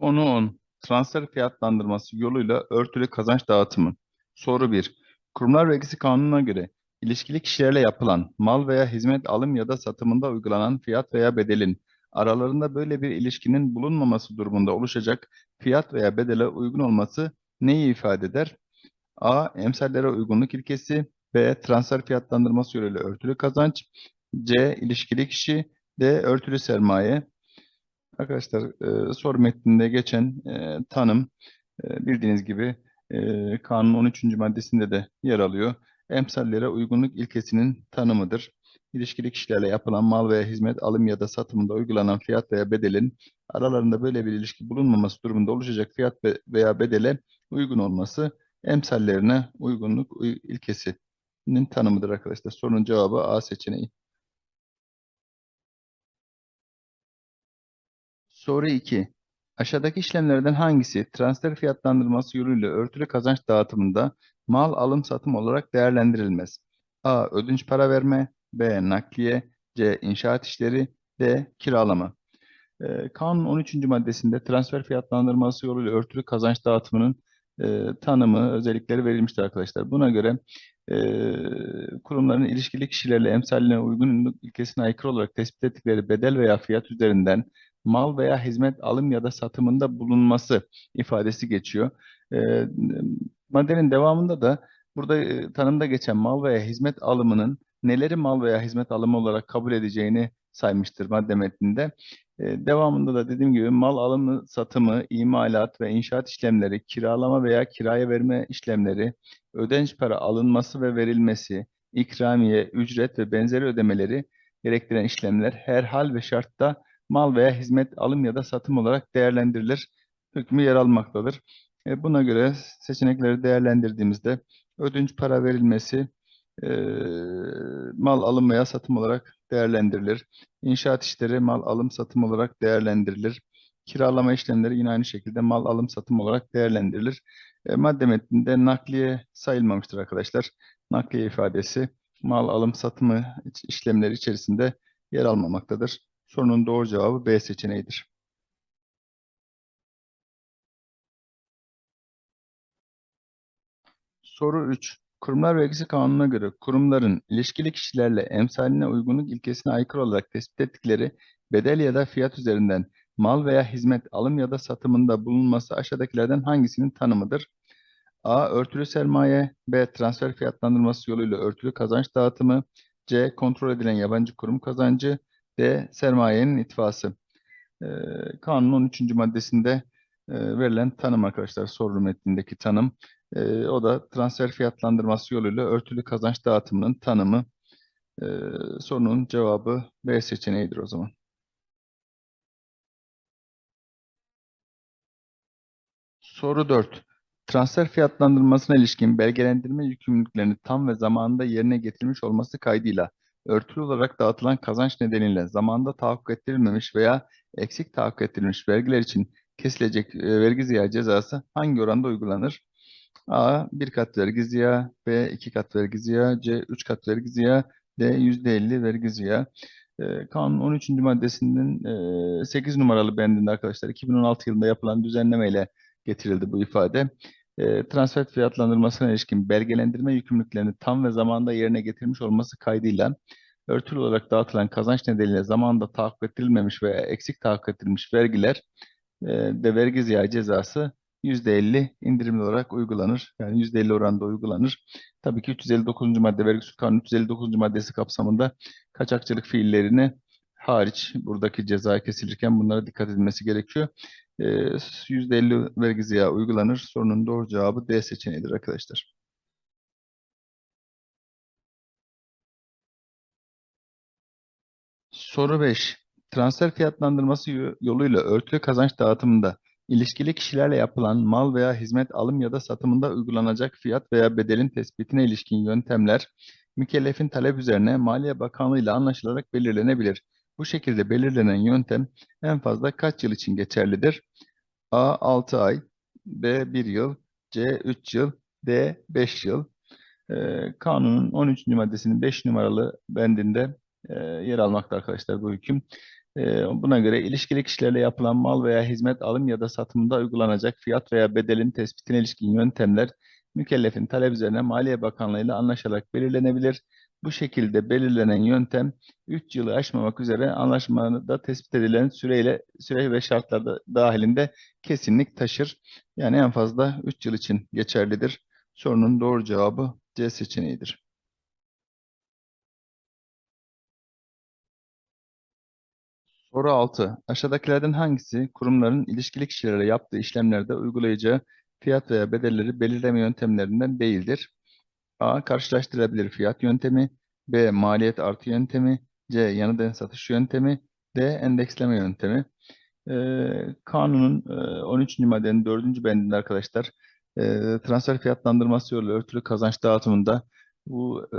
Konu 10. Transfer fiyatlandırması yoluyla örtülü kazanç dağıtımı. Soru 1. Kurumlar vergisi kanununa göre ilişkili kişilerle yapılan mal veya hizmet alım ya da satımında uygulanan fiyat veya bedelin aralarında böyle bir ilişkinin bulunmaması durumunda oluşacak fiyat veya bedele uygun olması neyi ifade eder? A. Emsallere uygunluk ilkesi. B. Transfer fiyatlandırması yoluyla örtülü kazanç. C. İlişkili kişi. D. Örtülü sermaye. Arkadaşlar e, soru metninde geçen e, tanım e, bildiğiniz gibi e, kanun 13. maddesinde de yer alıyor. Emsallere uygunluk ilkesinin tanımıdır. İlişkili kişilerle yapılan mal veya hizmet alım ya da satımında uygulanan fiyat veya bedelin aralarında böyle bir ilişki bulunmaması durumunda oluşacak fiyat ve- veya bedele uygun olması emsallerine uygunluk uy- ilkesinin tanımıdır arkadaşlar. Sorunun cevabı A seçeneği. Soru 2. Aşağıdaki işlemlerden hangisi transfer fiyatlandırması yoluyla örtülü kazanç dağıtımında mal alım satım olarak değerlendirilmez? A. Ödünç para verme. B. Nakliye. C. İnşaat işleri. D. Kiralama. Ee, Kanun 13. maddesinde transfer fiyatlandırması yoluyla örtülü kazanç dağıtımının e, tanımı, özellikleri verilmiştir arkadaşlar. Buna göre e, kurumların ilişkili kişilerle emsaline uygun ilkesine aykırı olarak tespit ettikleri bedel veya fiyat üzerinden mal veya hizmet alım ya da satımında bulunması ifadesi geçiyor. E, maddenin devamında da burada e, tanımda geçen mal veya hizmet alımının neleri mal veya hizmet alımı olarak kabul edeceğini saymıştır madde metninde. E, devamında da dediğim gibi mal alımı, satımı, imalat ve inşaat işlemleri, kiralama veya kiraya verme işlemleri, ödenç para alınması ve verilmesi, ikramiye, ücret ve benzeri ödemeleri gerektiren işlemler her hal ve şartta mal veya hizmet alım ya da satım olarak değerlendirilir. Hükmü yer almaktadır. E, buna göre seçenekleri değerlendirdiğimizde ödünç para verilmesi, e, mal alım veya satım olarak değerlendirilir. İnşaat işleri mal alım satım olarak değerlendirilir. Kiralama işlemleri yine aynı şekilde mal alım satım olarak değerlendirilir. E, madde metninde nakliye sayılmamıştır arkadaşlar. Nakliye ifadesi mal alım satımı işlemleri içerisinde yer almamaktadır. Sorunun doğru cevabı B seçeneğidir. Soru 3. Kurumlar vergisi kanununa göre kurumların ilişkili kişilerle emsaline uygunluk ilkesine aykırı olarak tespit ettikleri bedel ya da fiyat üzerinden mal veya hizmet alım ya da satımında bulunması aşağıdakilerden hangisinin tanımıdır? A. Örtülü sermaye. B. Transfer fiyatlandırması yoluyla örtülü kazanç dağıtımı. C. Kontrol edilen yabancı kurum kazancı. D. Sermayenin itfası. Ee, kanunun 13. maddesinde e, verilen tanım arkadaşlar soru metnindeki tanım. Ee, o da transfer fiyatlandırması yoluyla örtülü kazanç dağıtımının tanımı. Ee, sorunun cevabı B seçeneğidir o zaman. Soru 4. Transfer fiyatlandırmasına ilişkin belgelendirme yükümlülüklerini tam ve zamanında yerine getirilmiş olması kaydıyla örtülü olarak dağıtılan kazanç nedeniyle zamanında tahakkuk ettirilmemiş veya eksik tahakkuk ettirilmiş vergiler için kesilecek e, vergi ziyağı cezası hangi oranda uygulanır? A. 1 kat vergi ziyağı, B. 2 kat vergi ziyağı, C. 3 kat vergi ziyağı, D. %50 vergi ziyağı. E, Kanun 13. maddesinin e, 8 numaralı bendinde arkadaşlar 2016 yılında yapılan düzenlemeyle getirildi bu ifade. E, transfer fiyatlandırmasına ilişkin belgelendirme yükümlülüklerini tam ve zamanında yerine getirmiş olması kaydıyla örtülü olarak dağıtılan kazanç nedeniyle zamanında tahakkuk ettirilmemiş veya eksik tahakkuk ettirilmiş vergiler e, de vergi ziyağı cezası %50 indirimli olarak uygulanır. Yani %50 oranında uygulanır. Tabii ki 359. madde vergi kanunu 359. maddesi kapsamında kaçakçılık fiillerini hariç buradaki ceza kesilirken bunlara dikkat edilmesi gerekiyor. Ee, %50 vergi ziyağı uygulanır. Sorunun doğru cevabı D seçeneğidir arkadaşlar. Soru 5. Transfer fiyatlandırması yo- yoluyla örtülü kazanç dağıtımında ilişkili kişilerle yapılan mal veya hizmet alım ya da satımında uygulanacak fiyat veya bedelin tespitine ilişkin yöntemler mükellefin talep üzerine Maliye Bakanlığı ile anlaşılarak belirlenebilir. Bu şekilde belirlenen yöntem en fazla kaç yıl için geçerlidir? A 6 ay, B 1 yıl, C 3 yıl, D 5 yıl. Ee, kanunun 13. maddesinin 5 numaralı bendinde e, yer almakta arkadaşlar bu hüküm. Ee, buna göre ilişkili kişilerle yapılan mal veya hizmet alım ya da satımında uygulanacak fiyat veya bedelin tespitine ilişkin yöntemler mükellefin talep üzerine Maliye Bakanlığı ile anlaşarak belirlenebilir. Bu şekilde belirlenen yöntem 3 yılı aşmamak üzere anlaşmada tespit edilen süreyle süre ve şartlar da dahilinde kesinlik taşır. Yani en fazla 3 yıl için geçerlidir. Sorunun doğru cevabı C seçeneğidir. Soru 6. Aşağıdakilerden hangisi kurumların ilişkili kişilere yaptığı işlemlerde uygulayacağı fiyat veya bedelleri belirleme yöntemlerinden değildir? A. Karşılaştırılabilir fiyat yöntemi. B. Maliyet artı yöntemi. C. Yanıden satış yöntemi. D. Endeksleme yöntemi. Ee, kanunun e, 13. maddenin 4. bendinde arkadaşlar e, transfer fiyatlandırması yolu örtülü kazanç dağıtımında bu e,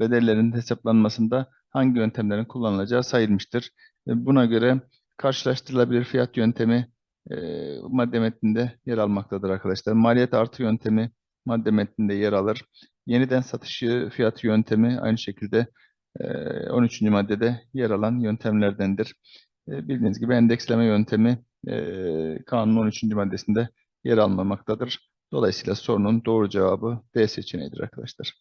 bedellerin hesaplanmasında hangi yöntemlerin kullanılacağı sayılmıştır. E, Buna göre karşılaştırılabilir fiyat yöntemi e, madde metninde yer almaktadır arkadaşlar. Maliyet artı yöntemi madde metninde yer alır. Yeniden satışı fiyat yöntemi aynı şekilde e, 13. maddede yer alan yöntemlerdendir. E, Bildiğiniz gibi endeksleme yöntemi e, kanunun 13. maddesinde yer almamaktadır. Dolayısıyla sorunun doğru cevabı D seçeneğidir arkadaşlar.